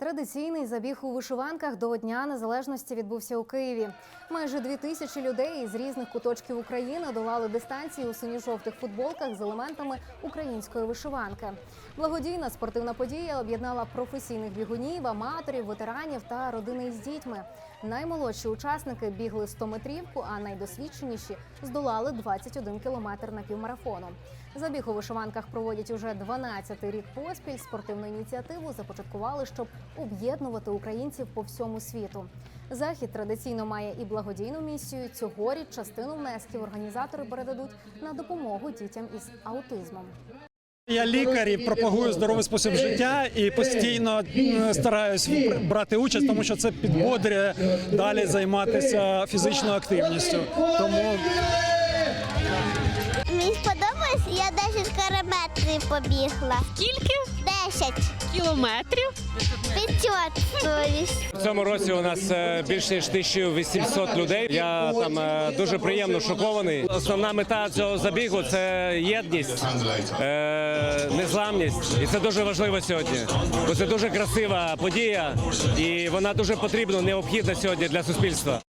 Традиційний забіг у вишиванках до Дня Незалежності відбувся у Києві. Майже дві тисячі людей із різних куточків України долали дистанції у синьо-жовтих футболках з елементами української вишиванки. Благодійна спортивна подія об'єднала професійних бігунів, аматорів, ветеранів та родини із дітьми. Наймолодші учасники бігли 100 метрівку, а найдосвідченіші здолали 21 кілометр на півмарафону. Забіг у вишиванках проводять уже 12-й рік поспіль. Спортивну ініціативу започаткували, щоб об'єднувати українців по всьому світу. Захід традиційно має і благодійну місію. Цьогоріч частину внесків організатори передадуть на допомогу дітям із аутизмом. Я лікар і пропагую здоровий спосіб життя і постійно стараюсь брати участь, тому що це підбодрює далі займатися фізичною активністю. Тому Мені сподобалось, я 10 кілометрів побігла. Скільки 10. кілометрів? 500. В цьому році у нас е, більше ніж 1800 людей. Я там е, дуже приємно шокований. Основна мета цього забігу це єдність, е, незламність, і це дуже важливо сьогодні. Бо це дуже красива подія, і вона дуже потрібна, необхідна сьогодні для суспільства.